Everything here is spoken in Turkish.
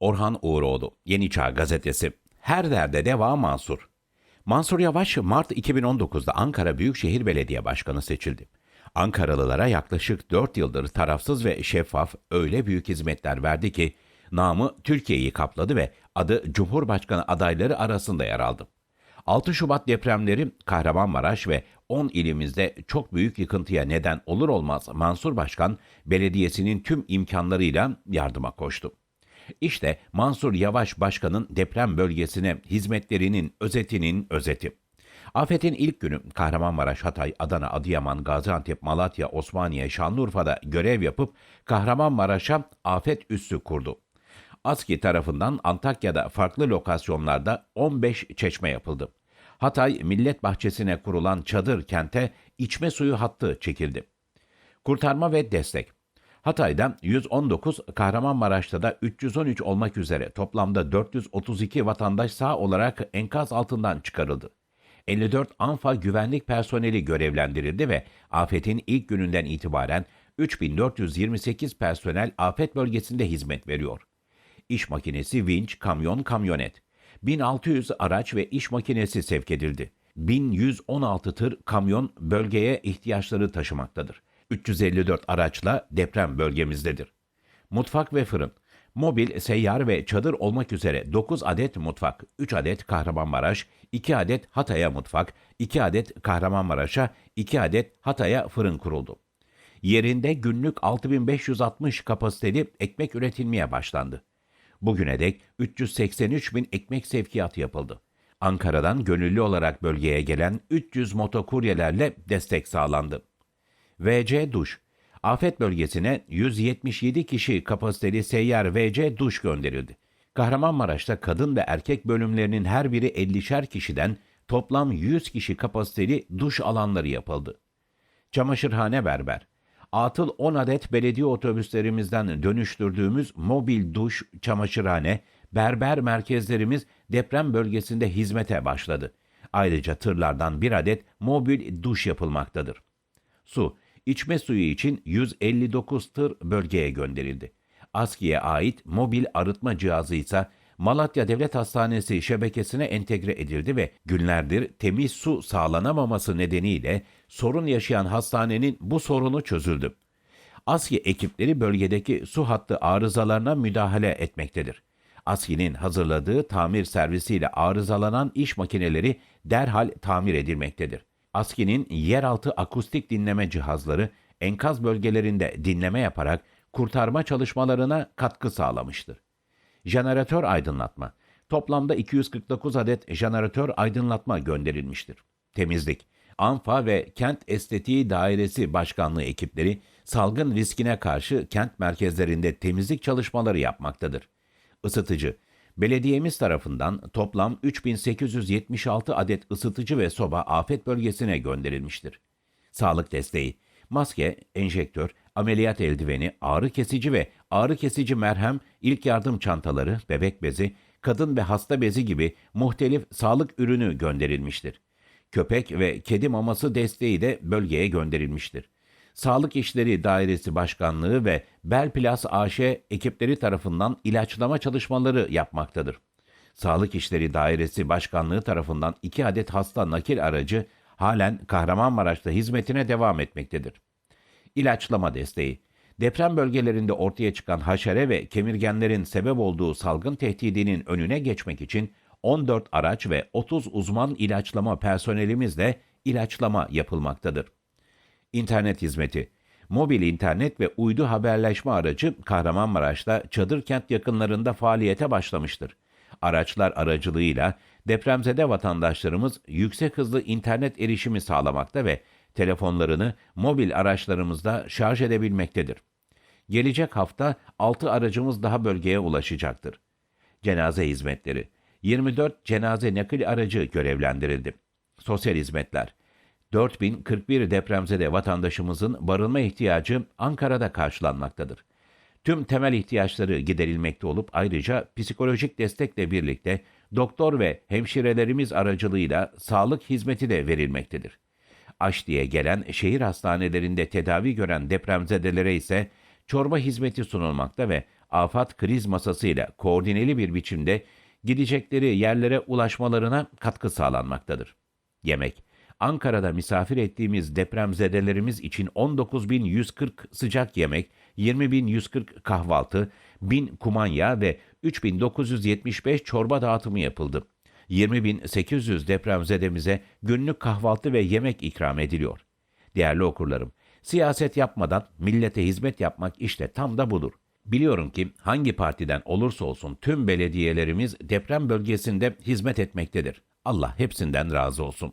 Orhan Uğuroğlu, Yeni Çağ Gazetesi. Her derde deva Mansur. Mansur Yavaş, Mart 2019'da Ankara Büyükşehir Belediye Başkanı seçildi. Ankaralılara yaklaşık 4 yıldır tarafsız ve şeffaf öyle büyük hizmetler verdi ki, namı Türkiye'yi kapladı ve adı Cumhurbaşkanı adayları arasında yer aldı. 6 Şubat depremleri Kahramanmaraş ve 10 ilimizde çok büyük yıkıntıya neden olur olmaz Mansur Başkan belediyesinin tüm imkanlarıyla yardıma koştu. İşte Mansur Yavaş Başkan'ın deprem bölgesine hizmetlerinin özetinin özeti. Afetin ilk günü Kahramanmaraş, Hatay, Adana, Adıyaman, Gaziantep, Malatya, Osmaniye, Şanlıurfa'da görev yapıp Kahramanmaraş'a afet üssü kurdu. ASKİ tarafından Antakya'da farklı lokasyonlarda 15 çeşme yapıldı. Hatay Millet Bahçesi'ne kurulan çadır kente içme suyu hattı çekildi. Kurtarma ve destek. Hatay'da 119, Kahramanmaraş'ta da 313 olmak üzere toplamda 432 vatandaş sağ olarak enkaz altından çıkarıldı. 54 ANFA güvenlik personeli görevlendirildi ve afetin ilk gününden itibaren 3428 personel afet bölgesinde hizmet veriyor. İş makinesi, vinç, kamyon, kamyonet. 1600 araç ve iş makinesi sevk edildi. 1116 tır kamyon bölgeye ihtiyaçları taşımaktadır. 354 araçla deprem bölgemizdedir. Mutfak ve fırın. Mobil, seyyar ve çadır olmak üzere 9 adet mutfak, 3 adet Kahramanmaraş, 2 adet Hatay'a mutfak, 2 adet Kahramanmaraş'a, 2 adet Hatay'a fırın kuruldu. Yerinde günlük 6560 kapasiteli ekmek üretilmeye başlandı. Bugüne dek 383 bin ekmek sevkiyatı yapıldı. Ankara'dan gönüllü olarak bölgeye gelen 300 motokuryelerle destek sağlandı. VC Duş Afet bölgesine 177 kişi kapasiteli seyyar VC duş gönderildi. Kahramanmaraş'ta kadın ve erkek bölümlerinin her biri 50'şer kişiden toplam 100 kişi kapasiteli duş alanları yapıldı. Çamaşırhane berber. Atıl 10 adet belediye otobüslerimizden dönüştürdüğümüz mobil duş, çamaşırhane, berber merkezlerimiz deprem bölgesinde hizmete başladı. Ayrıca tırlardan bir adet mobil duş yapılmaktadır. Su, içme suyu için 159 tır bölgeye gönderildi. ASKİ'ye ait mobil arıtma cihazı ise Malatya Devlet Hastanesi şebekesine entegre edildi ve günlerdir temiz su sağlanamaması nedeniyle sorun yaşayan hastanenin bu sorunu çözüldü. ASKİ ekipleri bölgedeki su hattı arızalarına müdahale etmektedir. ASKİ'nin hazırladığı tamir servisiyle arızalanan iş makineleri derhal tamir edilmektedir. ASKİ'nin yeraltı akustik dinleme cihazları enkaz bölgelerinde dinleme yaparak kurtarma çalışmalarına katkı sağlamıştır. Jeneratör aydınlatma. Toplamda 249 adet jeneratör aydınlatma gönderilmiştir. Temizlik. ANFA ve Kent Estetiği Dairesi Başkanlığı ekipleri salgın riskine karşı kent merkezlerinde temizlik çalışmaları yapmaktadır. Isıtıcı. Belediyemiz tarafından toplam 3876 adet ısıtıcı ve soba afet bölgesine gönderilmiştir. Sağlık desteği. Maske, enjektör, ameliyat eldiveni, ağrı kesici ve ağrı kesici merhem, ilk yardım çantaları, bebek bezi, kadın ve hasta bezi gibi muhtelif sağlık ürünü gönderilmiştir. Köpek ve kedi maması desteği de bölgeye gönderilmiştir. Sağlık İşleri Dairesi Başkanlığı ve Belplas AŞ ekipleri tarafından ilaçlama çalışmaları yapmaktadır. Sağlık İşleri Dairesi Başkanlığı tarafından iki adet hasta nakil aracı halen Kahramanmaraş'ta hizmetine devam etmektedir. İlaçlama desteği Deprem bölgelerinde ortaya çıkan haşere ve kemirgenlerin sebep olduğu salgın tehdidinin önüne geçmek için 14 araç ve 30 uzman ilaçlama personelimizle ilaçlama yapılmaktadır. İnternet hizmeti Mobil internet ve uydu haberleşme aracı Kahramanmaraş'ta Çadırkent yakınlarında faaliyete başlamıştır. Araçlar aracılığıyla depremzede vatandaşlarımız yüksek hızlı internet erişimi sağlamakta ve telefonlarını mobil araçlarımızda şarj edebilmektedir. Gelecek hafta 6 aracımız daha bölgeye ulaşacaktır. Cenaze hizmetleri 24 cenaze nakil aracı görevlendirildi. Sosyal hizmetler 4041 depremzede vatandaşımızın barınma ihtiyacı Ankara'da karşılanmaktadır. Tüm temel ihtiyaçları giderilmekte olup ayrıca psikolojik destekle birlikte doktor ve hemşirelerimiz aracılığıyla sağlık hizmeti de verilmektedir. Aş diye gelen şehir hastanelerinde tedavi gören depremzedelere ise çorba hizmeti sunulmakta ve afat kriz masası ile koordineli bir biçimde gidecekleri yerlere ulaşmalarına katkı sağlanmaktadır. Yemek Ankara'da misafir ettiğimiz depremzedelerimiz için 19.140 sıcak yemek, 20.140 kahvaltı, 1000 kumanya ve 3975 çorba dağıtımı yapıldı. 20.800 depremzedemize günlük kahvaltı ve yemek ikram ediliyor. Değerli okurlarım, siyaset yapmadan millete hizmet yapmak işte tam da budur. Biliyorum ki hangi partiden olursa olsun tüm belediyelerimiz deprem bölgesinde hizmet etmektedir. Allah hepsinden razı olsun.